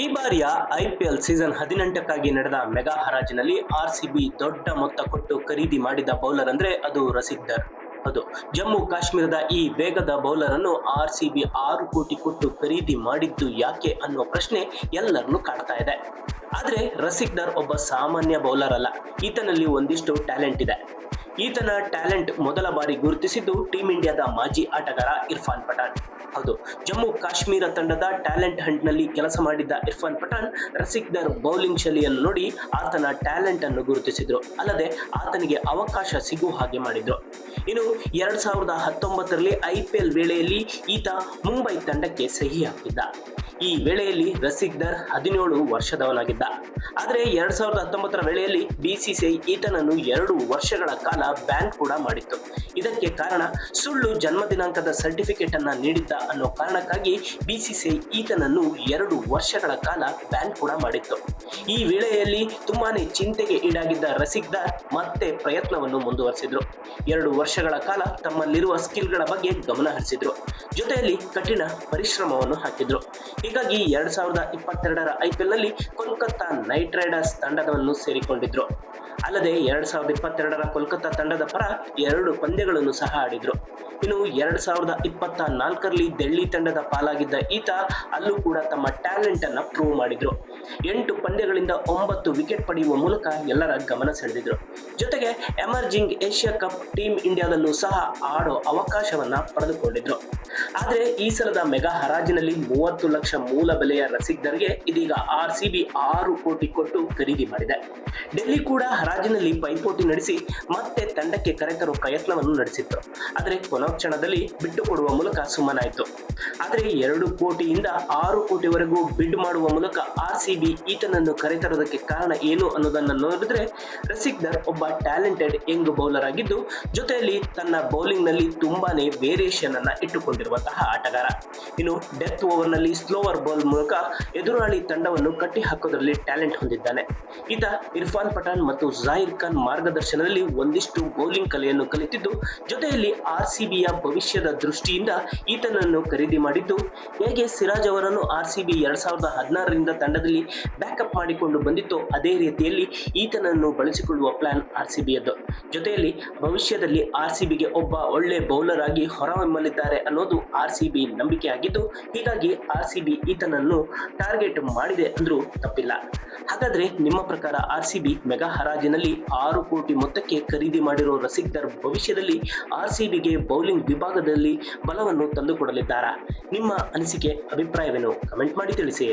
ಈ ಬಾರಿಯ IPL season ಹದಿನೆಂಟಕ್ಕಾಗಿ ನಡೆದ ಮೆಗಾ ಹರಾಜಿನಲ್ಲಿ ಆರ್ಸಿಬಿ ದೊಡ್ಡ ಮೊತ್ತ ಕೊಟ್ಟು ಖರೀದಿ ಮಾಡಿದ ಬೌಲರ್ ಅಂದ್ರೆ ಅದು ರಸಿಕ್ದರ್ ಹೌದು ಜಮ್ಮು ಕಾಶ್ಮೀರದ ಈ ವೇಗದ ಬೌಲರ್ ಅನ್ನು ಆರ್ಸಿಬಿ ಆರು ಕೋಟಿ ಕೊಟ್ಟು ಖರೀದಿ ಮಾಡಿದ್ದು ಯಾಕೆ ಅನ್ನೋ ಪ್ರಶ್ನೆ ಎಲ್ಲರನ್ನು ಕಾಡ್ತಾ ಇದೆ. ಆದ್ರೆ ರಸಿಕ್ದರ್ ಒಬ್ಬ ಸಾಮಾನ್ಯ ಬೌಲರ್ ಅಲ್ಲ. ಈತನಲ್ಲಿ ಒಂದಿಷ್ಟು ಟ್ಯಾಲೆಂಟ್ ಇದೆ. ಈತನ ಟ್ಯಾಲೆಂಟ್ ಮೊದಲ ಬಾರಿ ಗುರುತಿಸಿದ್ದು ಟೀಂ ಇಂಡಿಯಾದ ಮಾಜಿ ಆಟಗಾರ ಇರ್ಫಾನ್ ಪಠಾಣ್. ಹೌದು, ಜಮ್ಮು ಕಾಶ್ಮೀರ ತಂಡದ ಟ್ಯಾಲೆಂಟ್ ಹಂಟ್ನಲ್ಲಿ ಕೆಲಸ ಮಾಡಿದ್ದ ಇರ್ಫಾನ್ ಪಠಾಣ್ ರಸಿಕ್ದರ್ ಬೌಲಿಂಗ್ ಶೈಲಿಯನ್ನು ನೋಡಿ ಆತನ ಟ್ಯಾಲೆಂಟ್ ಅನ್ನು ಗುರುತಿಸಿದ್ರು. ಅಲ್ಲದೆ ಆತನಿಗೆ ಅವಕಾಶ ಸಿಗುವ ಹಾಗೆ ಮಾಡಿದ್ರು. ಇನ್ನು ಎರಡ್ ಸಾವಿರದ ಹತ್ತೊಂಬತ್ತರಲ್ಲಿ ಐ ಪಿ ಎಲ್ ವೇಳೆಯಲ್ಲಿ ಈತ ಮುಂಬೈ ತಂಡಕ್ಕೆ ಸಹಿ ಹಾಕಿದ್ದ. ಈ ವೇಳೆಯಲ್ಲಿ ರಸಿಕ್ದರ್ ಹದಿನೇಳು ವರ್ಷದವನಾಗಿದ್ದ. ಆದರೆ ಎರಡ್ ಸಾವಿರದ ಹತ್ತೊಂಬತ್ತರ ವೇಳೆಯಲ್ಲಿ ಬಿಸಿಸಿಐ ಈತನನ್ನು ಎರಡು ವರ್ಷಗಳ ಕಾಲ ಬ್ಯಾನ್ ಕೂಡ ಮಾಡಿತ್ತು. ಇದಕ್ಕೆ ಕಾರಣ ಸುಳ್ಳು ಜನ್ಮ ದಿನಾಂಕದ ಸರ್ಟಿಫಿಕೇಟ್ ಅನ್ನ ನೀಡಿದ್ದ ಅನ್ನೋ ಕಾರಣಕ್ಕಾಗಿ ಬಿಸಿಸಿಐ ಈತನನ್ನು ಎರಡು ವರ್ಷಗಳ ಕಾಲ ಬ್ಯಾನ್ ಕೂಡ ಮಾಡಿತ್ತು. ಈ ವೇಳೆಯಲ್ಲಿ ತುಂಬಾನೇ ಚಿಂತೆಗೆ ಈಡಾಗಿದ್ದ ರಸಿಕ್ದಾರ್ ಮತ್ತೆ ಪ್ರಯತ್ನವನ್ನು ಮುಂದುವರಿಸಿದ್ರು. ಎರಡು ವರ್ಷಗಳ ಕಾಲ ತಮ್ಮಲ್ಲಿರುವ ಸ್ಕಿಲ್ಗಳ ಬಗ್ಗೆ ಗಮನ ಹರಿಸಿದ್ರು. ಜೊತೆಯಲ್ಲಿ ಕಠಿಣ ಪರಿಶ್ರಮವನ್ನು ಹಾಕಿದ್ರು. ಹೀಗಾಗಿ ಎರಡ್ ಸಾವಿರದ ಇಪ್ಪತ್ತೆರಡರ ಐಪಿಎಲ್ನಲ್ಲಿ ಕೋಲ್ಕತ್ತಾ ನೈಟ್ ರೈಡರ್ಸ್ ತಂಡವನ್ನು ಸೇರಿಕೊಂಡಿದ್ರು. ಅಲ್ಲದೆ ಎರಡ್ ಸಾವಿರದ ಇಪ್ಪತ್ತೆರಡರ ಕೋಲ್ಕತ್ತಾ ತಂಡದ ಪರ ಎರಡು ಪಂದ್ಯಗಳನ್ನು ಸಹ ಆಡಿದ್ರು. ಇನ್ನು ಎರಡ್ ಸಾವಿರದ ಇಪ್ಪತ್ತ ನಾಲ್ಕರಲ್ಲಿ ಡೆಲ್ಲಿ ತಂಡದ ಪಾಲಾಗಿದ್ದ ಈತ ಅಲ್ಲೂ ಕೂಡ ತಮ್ಮ ಟ್ಯಾಲೆಂಟ್ ಅನ್ನ ಪ್ರೂವ್ ಮಾಡಿದ್ರು. ಎಂಟು ಪಂದ್ಯಗಳಿಂದ ಒಂಬತ್ತು ವಿಕೆಟ್ ಪಡೆಯುವ ಮೂಲಕ ಎಲ್ಲರ ಗಮನ ಸೆಳೆದಿದ್ರು. ಜೊತೆಗೆ ಎಮರ್ಜಿಂಗ್ ಏಷ್ಯಾ ಕಪ್ ಟೀಮ್ ಇಂಡಿಯಾದಲ್ಲೂ ಸಹ ಆಡೋ ಅವಕಾಶವನ್ನ ಪಡೆದುಕೊಂಡಿದ್ರು. ಆದ್ರೆ ಈ ಸಲದ ಮೆಗಾ ಹರಾಜಿನಲ್ಲಿ ಮೂವತ್ತು ಲಕ್ಷ ಮೂಲ ಬೆಲೆಯ ರಸಿಕ್ದರ್ಗೆ ಇದೀಗ ಆರ್ ಸಿ ಬಿ ಆರು ಕೋಟಿ ಕೊಟ್ಟು ಖರೀದಿ ಮಾಡಿದೆ. ಡೆಲ್ಲಿ ಕೂಡ ಹರಾಜಿನಲ್ಲಿ ಪೈಪೋಟಿ ನಡೆಸಿ ಮತ್ತೆ ತಂಡಕ್ಕೆ ಕರೆತರೋ ಪ್ರಯತ್ನವನ್ನು ನಡೆಸಿತ್ತು. ಆದರೆ ಕೊನೆ ಕ್ಷಣದಲ್ಲಿ ಬಿಟ್ಟು ಕೊಡುವ ಮೂಲಕ ಸುಮ್ಮನಾಯಿತು. ಆದರೆ ಎರಡು ಕೋಟಿಯಿಂದ ಆರು ಕೋಟಿವರೆಗೂ ಬಿಡ್ ಮಾಡುವ ಮೂಲಕ ಆರ್ ಸಿ ಬಿ ಈತನನ್ನು ಕರೆತರೋದಕ್ಕೆ ಕಾರಣ ಏನು ಅನ್ನೋದನ್ನು ನೋಡಿದ್ರೆ ರಸಿಕ್ದರ್ ಒಬ್ಬ ಟ್ಯಾಲೆಂಟೆಡ್ ಯಂಗ್ ಬೌಲರ್ ಆಗಿದ್ದು, ಜೊತೆಯಲ್ಲಿ ತನ್ನ ಬೌಲಿಂಗ್ನಲ್ಲಿ ತುಂಬಾನೇ ವೇರಿಯೇಷನ್ ಅನ್ನ ಇಟ್ಟುಕೊಂಡಿರುವಂತಹ ಆಟಗಾರ. ಇನ್ನು ಡೆತ್ ಓವರ್ನಲ್ಲಿ ಸ್ಲೋವರ್ ಬೌಲ್ ಮೂಲಕ ಎದುರಾಳಿ ತಂಡವನ್ನು ಕಟ್ಟಿ ಹಾಕೋದ್ರಲ್ಲಿ ಟ್ಯಾಲೆಂಟ್ ಹೊಂದಿದ್ದಾನೆ. ಈತ ಇರ್ಫಾನ್ ಪಠಾಣ್ ಮತ್ತು ಜಾಹಿರ್ ಖಾನ್ ಮಾರ್ಗದರ್ಶನದಲ್ಲಿ ಒಂದಿಷ್ಟು ಬೌಲಿಂಗ್ ಕಲೆಯನ್ನು ಕಲಿತಿದ್ದು, ಜೊತೆಯಲ್ಲಿ ಆರ್ ಸಿ ಬಿಯ ಭವಿಷ್ಯದ ದೃಷ್ಟಿಯಿಂದ ಈತನನ್ನು ಖರೀದಿ ಮಾಡಿದ್ದು, ಹೇಗೆ ಸಿರಾಜ್ ಅವರನ್ನು ಆರ್ ಸಿ ಬಿ ಎರಡ್ ಸಾವಿರದ ಹದಿನಾರರಿಂದ ತಂಡದಲ್ಲಿ ಬ್ಯಾಕಪ್ ಮಾಡಿಕೊಂಡು ಬಂದಿತ್ತು ಅದೇ ರೀತಿಯಲ್ಲಿ ಈತನನ್ನು ಬಳಸಿಕೊಳ್ಳುವ ಪ್ಲಾನ್ ಆರ್ ಸಿ ಜೊತೆಯಲ್ಲಿ ಭವಿಷ್ಯದಲ್ಲಿ ಆರ್ ಸಿ ಬಿಗೆ ಒಬ್ಬ ಒಳ್ಳೆ ಬೌಲರ್ ಆಗಿ ಹೊರಹೊಮ್ಮಲಿದ್ದಾರೆ ಅನ್ನೋದು ಆರ್ ಸಿ ಬಿ ನಂಬಿಕೆ ಆಗಿದ್ದು, ಹೀಗಾಗಿ ಆರ್ ಸಿ ಬಿ ಈತನನ್ನು ಟಾರ್ಗೆಟ್ ಮಾಡಿದೆ ಅಂದ್ರೂ ತಪ್ಪಿಲ್ಲ. ಹಾಗಾದ್ರೆ ನಿಮ್ಮ ಪ್ರಕಾರ ಆರ್ ಸಿ ಬಿ ಮೆಗಾ ಹರಾಜಿನಲ್ಲಿ ಆರು ಕೋಟಿ ಮೊತ್ತಕ್ಕೆ ಖರೀದಿ ಮಾಡಿರೋ ರಸಿಕ್ದರ್ ಭವಿಷ್ಯದಲ್ಲಿ ಆರ್ ಸಿ ಬೌಲಿಂಗ್ ವಿಭಾಗದಲ್ಲಿ ಬಲವನ್ನು ತಂದುಕೊಡಲಿದ್ದಾರಾ? ನಿಮ್ಮ ಅನಿಸಿಕೆ ಅಭಿಪ್ರಾಯವೇನು? ಕಮೆಂಟ್ ಮಾಡಿ ತಿಳಿಸಿ.